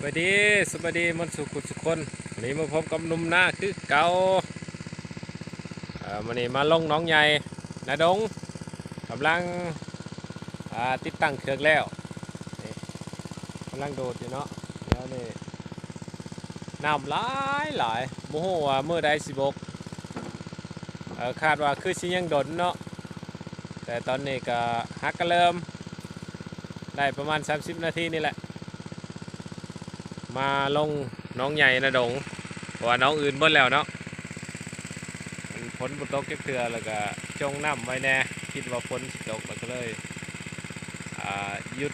สวัสดีสวัสดีมันสุขุสุคนวันนี้มาพบกับนุ่มหน้าคือเกาเอ่อวันนี้มาลงน้องใหญ่นาดงกำลังติดตั้งเครื่องแล้วกำลังโดดอยู่เนาะแล้วนี่น้ำหลายหลายโมโหว่าเมื่อใดสิบกเอ่อคาดว่าคือสิยังดนเนาะแต่ตอนนี้ก็ฮักก็เริ่มได้ประมาณ 30 นาทีนี่แหละ มาลงน้องใหญ่นะดงเพราะว่าน้องอื่นเบิ้แล้วเนาะมันฝนบนตกเก็บเตือแล้วก็จงน้ำไว้แน่คิดว่าฝนตกแล้วก็เลยอ่าหยุด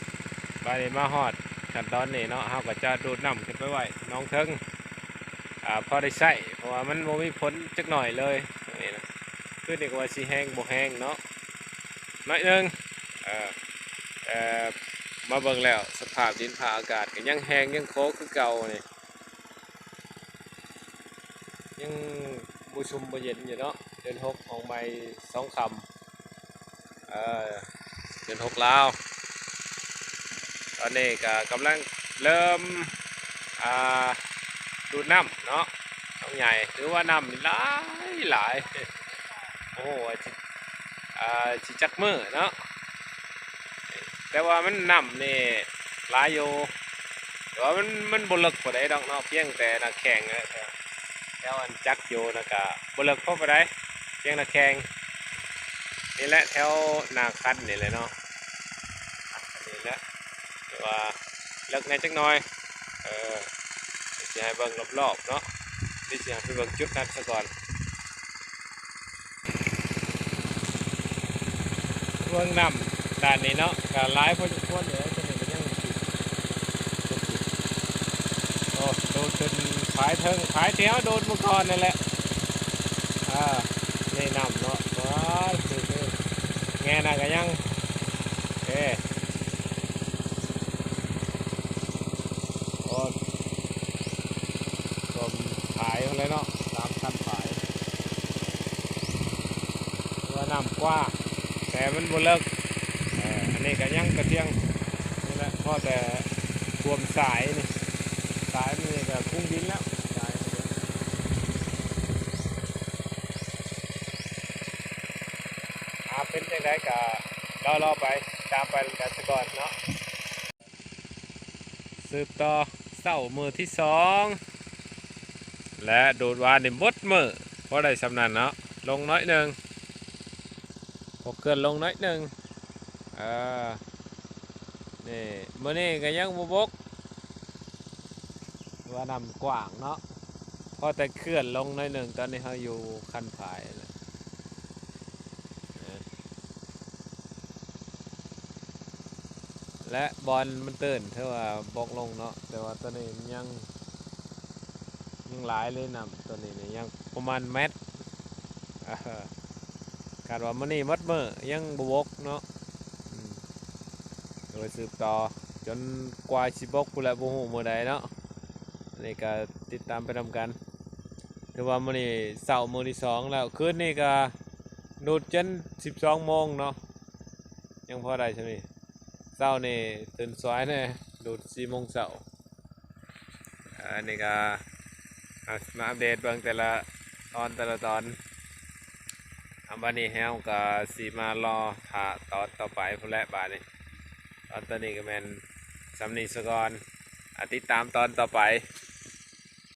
ไปมาฮอดขั้นตอนนี้เนาะเฮาก็จะดูดน้ำขึ้นไปไว้น้องเทิงอ่าพอได้ใช้เพราะว่ามันบ่มีฝนจักหน่อยเลยนี่นะคือเด็กว่าสิแห้งบ่แห้งเนาะน้อยนึงเอ่อเอ่อ มาเบิ่งแล้วสภาพดินผาอากาศก็ยังแห้งยังโคกคือเก่านี่ยังบูชุมบ่เย็นอยู่เนาะเดือนหกของใบสองคำเออเดือนหกแลาวตอนนี้ก็กำลังเริ่มอ่าดูน้ำเนาะน้องใหญ่หรือว่าน้ำหลายหลายโอ้โหอ่าจิจักมือเนาะ แต่ว่ามันน้ำนี่หลายอยู่แต่ว่ามันมันบลึกกว่าใดดอกเนาะเพียงแต่นักแข่งนะแต่แต่ว่าอันจักอยู่นะกะบลึกพอไปได้เพียงนักแข่งนี่แหละแถวนาคันนี่เลยเนาะอันนี้แหละแต่ว่าเลิกในอยจักหน่อยเออจะให้เบิ่งรอบๆเนาะที่จะให้ไปเบิ่งจุดนั้นซะก่อนเบิ่งน้ำ ด่านนี้เนาะก็หลายพอสมควรเลยจะเห็นก็นยังติดโอ้โดนจนขายเทิงขายแถวโดนมื่อก่อนนั่นแหละอ่าแนี่นำเนาะว้าคือแง่น่ะก็ยังเอ้โอ้รวมขายเลยเนาะสามคันขายว่านำกว้าแต่มันบ่เลิก นนี้ก็ยังกระเทียงนี่แหละพอแต่รวมสายนี่สายนี่ก็คุ้งดินแล้วสายอาเป็นจังไดก็รอรอไปตามไปกันซะก่อนเนาะสืบต่อเศร้ามือที่สองและโดดวานในบดมือเพราะได้สำนันเนาะลงน้อยหนึ่งพอเกินลงน้อยหนึ่ง เออนี่มื่อนี้ก็ยังบวบกว่านำกว้างเนาะพอแต่เคลื่อนลงหน่อยหนึ่งตอนนี้เขาอยู่คันผายเลยและบอลมันตื่นเท่าว่าบกลงเนาะแต่ว่าตอนนี้ยังยังหลายเลยนำตัวนี้เนี่ยยังประมาณเมตรเออคาดว่ามื่อนี้มัดมือยังบวกเนาะ โดยสืบต่อจนกว่าสิบกผู้นแหละบ่ฮู้มื้อใดเนาะนี่ก็ติดตามไปนำกันถือว่ามื้อนี้เสาร์มื้อที่สองแล้วคืนนี้ก็ดูดจน12โมงเนาะยังพอได้ใช่ไหมเช้านี่ตื่นสายแน่ดูด4โมงเช้าอันนี้ก็มาอัปเดตเบิ่งแต่ละตอนแต่ละตอนอันบันนี้แฮวก็สีมารอถ่าตอนต่อไปพุ่นและบาดนี้ ตอนตอนนี้ก็แมนสำนีสกอนอาติดตามตอนต่อไป